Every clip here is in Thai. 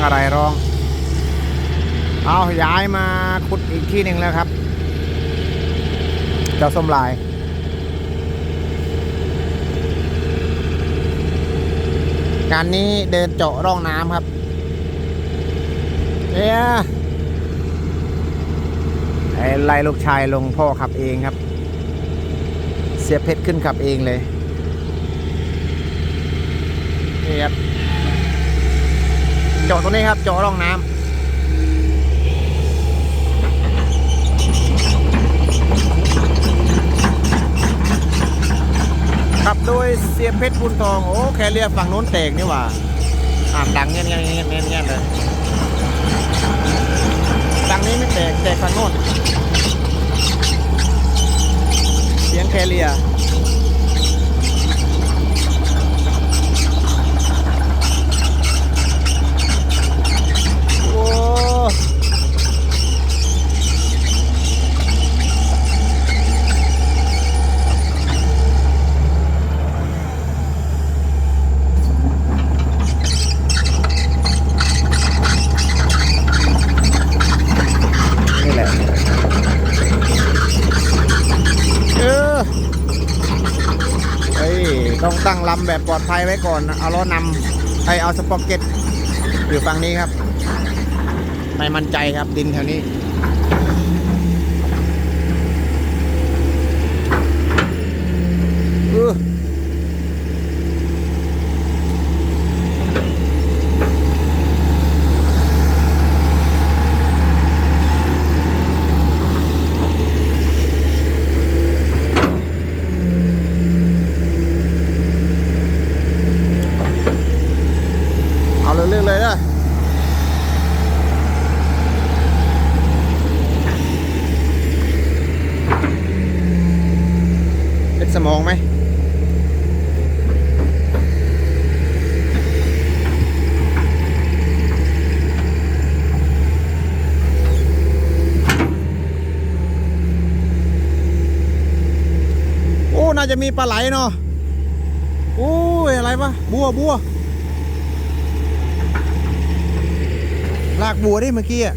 งอะไรร้อง เอาย้ายมาขุดอีกที่หนึ่งแล้วครับ เจ้าส้มลาย งานนี้เดินเจาะร่องน้ำครับเนี่ยไอ้ไล่ลูกชายลงพ่อขับเองครับ เสียเพชรขึ้นขับเองเลยนี่ครับ จาะตรงนี้ครับเจาะร่องน้ำขับโดยเสียเพชรบุญทอง โอ้แคเรียฝั่งโน้นแตกนี่หว่าอ่าดังเงี้ยเงี้ยเงี้ยเงี้ยเงี้ยเลยฝั่งนี้ไม่แตกแตกฝั่งโน้นเสียงแคเรียโอ้นี่แหละ เออเฮ้ย ต้องตั้งลำแบบปลอดภัยไว้ก่อนเอาล้อนำไปเอาสปอกเก็ตอยู่ฝั่งนี้ครับ ไม่มั่นใจครับดินแถวนี้ เออเอาเรื่องๆเลยนะเป็น สมองไหมโอ้น่าจะมีปลาไหลเนาะโอ้ยอะไรปะบัวบัวลากบัวได้เมื่อกี้อะ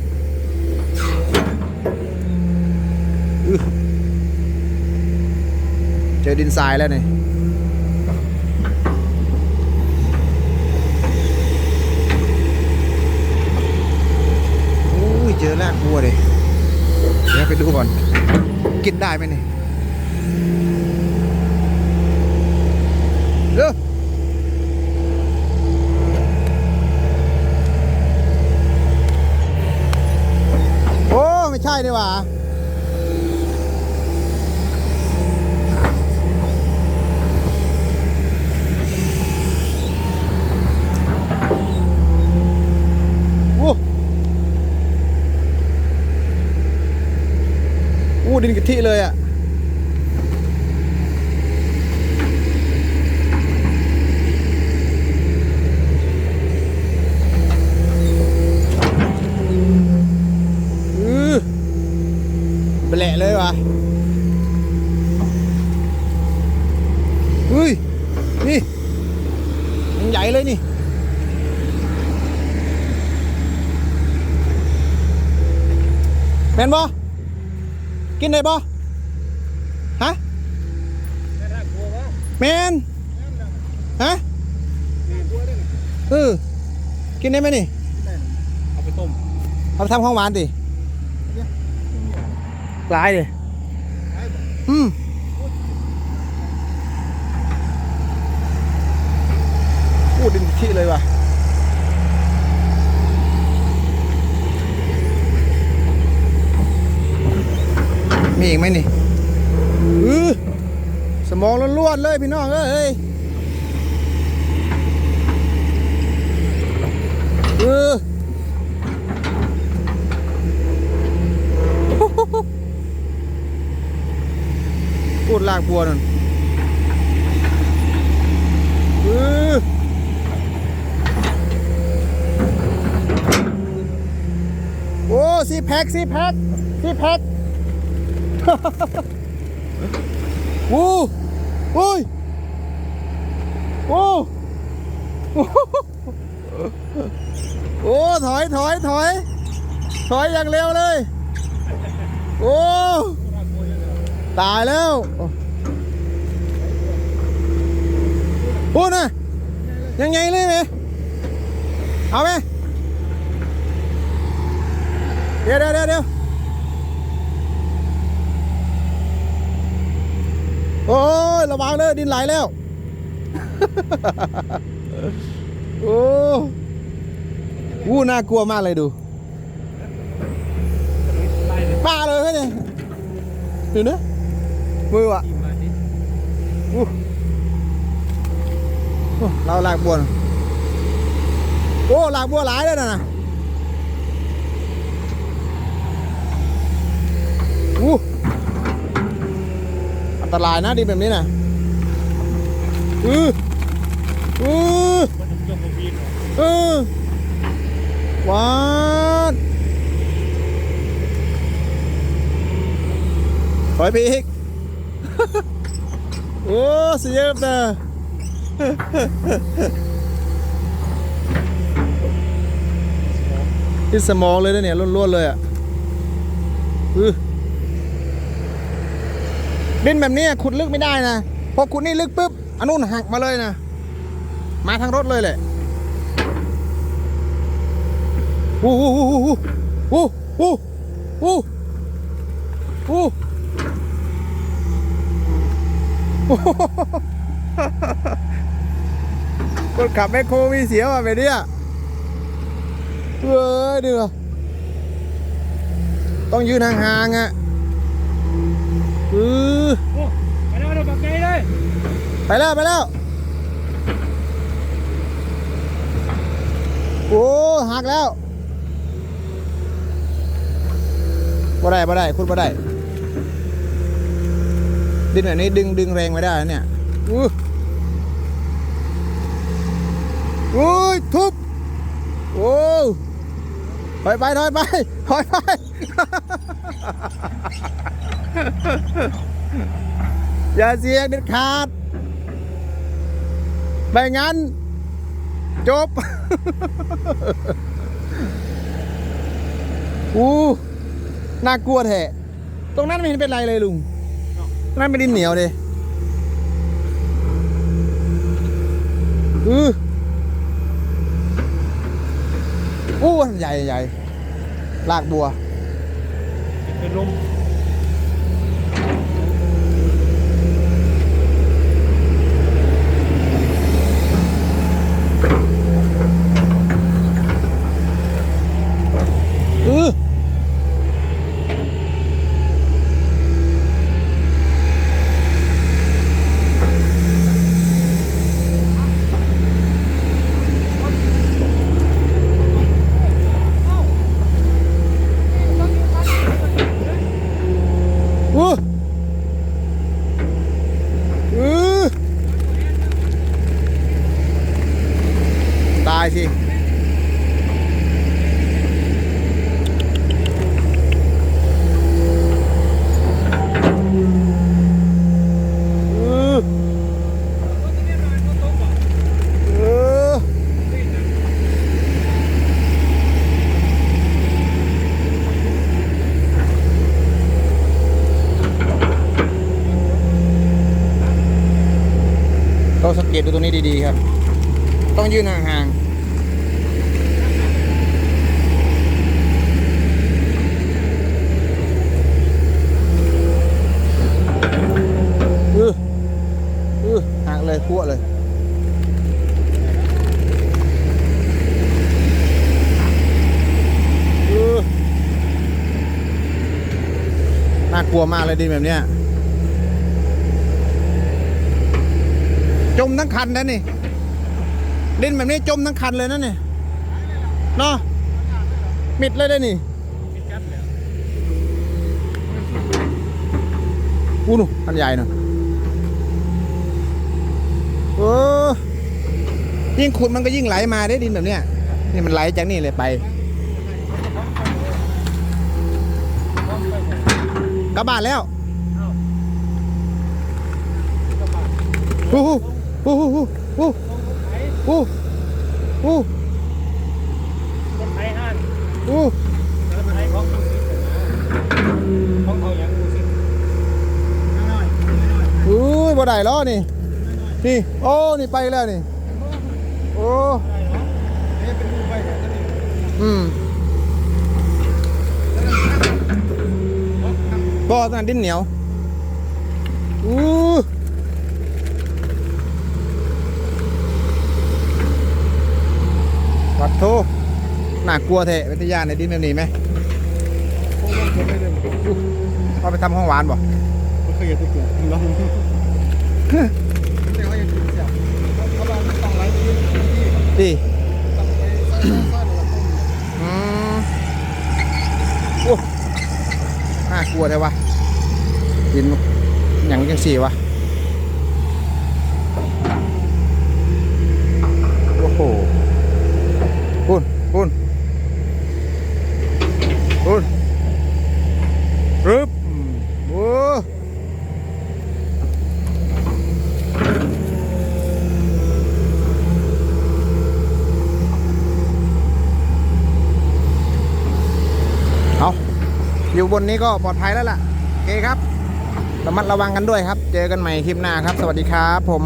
เจอดินทรายแล้วนี่โอ้ยเจอลากบัวเลยเดี๋ยวไปดูก่อน กินได้ไหมนี่เด้อโอ้ ไม่ใช่นี่หว่า ดินกะทิเลยอะแปละเลยวะอุ้ย นี่ยังใหญ่เลยนี่ แมนบอกินได้ บอฮะแมนฮะเออกินได้ไหมนี่เอาไปต้มเอาไปทำของหวานดิกลายดิอืมพูดดินที่เลยว่ะ อีกไหมนี่อือสมองล้วนๆเลยพี่น้องเอ้ยเออพูดลากบัวนั่นเออโอ้สีแพ็คสี่แพ็คสี่แพ็ค โอ้โอ้ยโอ้โอ้อ้ถอยถอยถอยถอยอย่างเร็วเลย โอ้ตายแล้วโอ้นะยังไงเลยไหมเอาไหมเดี๋ยวเดี๋ยวเดี๋ยวเดี๋ยวโอ้ยระวังเลยดินไหลแล้ว โอ้วู้น่ากลัวมากเลยดูมาเลยไหมเนี่ยดูนะมือวะที่มาที่อู้โอ้เราลากบัวนะโอ้ลากบัวหลายเลยนะนะอู้ ตรายนะดินแบบนี้นะอืออือมันจะยกโมบินเออวัดถอยไปอีกโอ้เสียบนะที่สมองเลยนะเนี่ยล้วนๆเลยอะอือ ดินแบบนี้ขุดลึกไม่ได้นะพอขุดนี่ลึกปุ๊บอันนู้นหักมาเลยนะ มาทางรถเลยแหละโอ้โหโอ้โหโอ้โหโอ้โหโอ้โหคนขับแมคโครมีเสียวอะแบบเนี้ยเอ้ยเดือต้องยืนห่างๆอะเออโอ้ไปแล้วเราแบบ ไปแล้วไปแล้ว โอ้หักแล้วบ่ได้บ่ได้คุณบ่ได้ดินแบบนี้ดึงดึงแรงไม่ได้เนี่ยอู้อุ้ยทุบ โอ้ถอยไปถอยไปถอยไป อย่าเสียงเด็ดขาด ไม่งั้น จบอู้น่ากลัวแท้ตรงนั้นไม่เห็นเป็นไรเลยลุงตรงนั้นเป็นดินเหนียวเลยอืออู้ใหญ่ใหญ่ลากบัว เป็นลม อืออู้อือตายสิ อือเออ ต้องสังเกตดูตรงนี้ดีๆครับ ต้องยืนห่างๆอืออือหักเลยพัวเลยอือน่ากลัวมากเลยดินแบบเนี้ย จมทั้งคันนะนี่ดินแบบนี้จมทั้งคันเลยนะนี่เนาะมิดเลยได้นี่อู้หนูอันใหญ่เนาะเออยิ่งขุดมันก็ยิ่งไหลมาได้ดินแบบเนี้ยนี่มันไหลจากนี่เลยไปกลับานแล้วโอ้โห โอ้โหโอ้โหโอ้โหโอ้โหอู้แล้วมันให้ของมันสิของเขาอย่างกูสิน้อยน้อยอู้ยบ่ได้แล้อนี่ นี่ โอ้ นี่ไปแล้วนี่ โอ้นี่เป็นบแบบนี้อืมบ่อตอนดินเหนียวอู้ วัดโทน่ากลัวเทะวิทยาในดินแบบนี้ไหมโอ้ยไม่ได้เอาไปทำห้องหวานบ่ไม่เคยเห็นตัวเกียร์ลองแต่ว่ายังกินเสียบเขาบอกต้องไล่ที่ที่ดีต้องไปใส่ใส่แล้วต้มอืมโอ้น่ากลัวเลยวะดินอย่างจังสี่วะ โอ้โห ปุ่นปุ่นปุ่นรึบโอ้เอาอยู่บนนี้ก็ปลอดภัยแล้วล่ะโอเคครับระมัดระวังกันด้วยครับ เจอกันใหม่คลิปหน้าครับ สวัสดีครับผม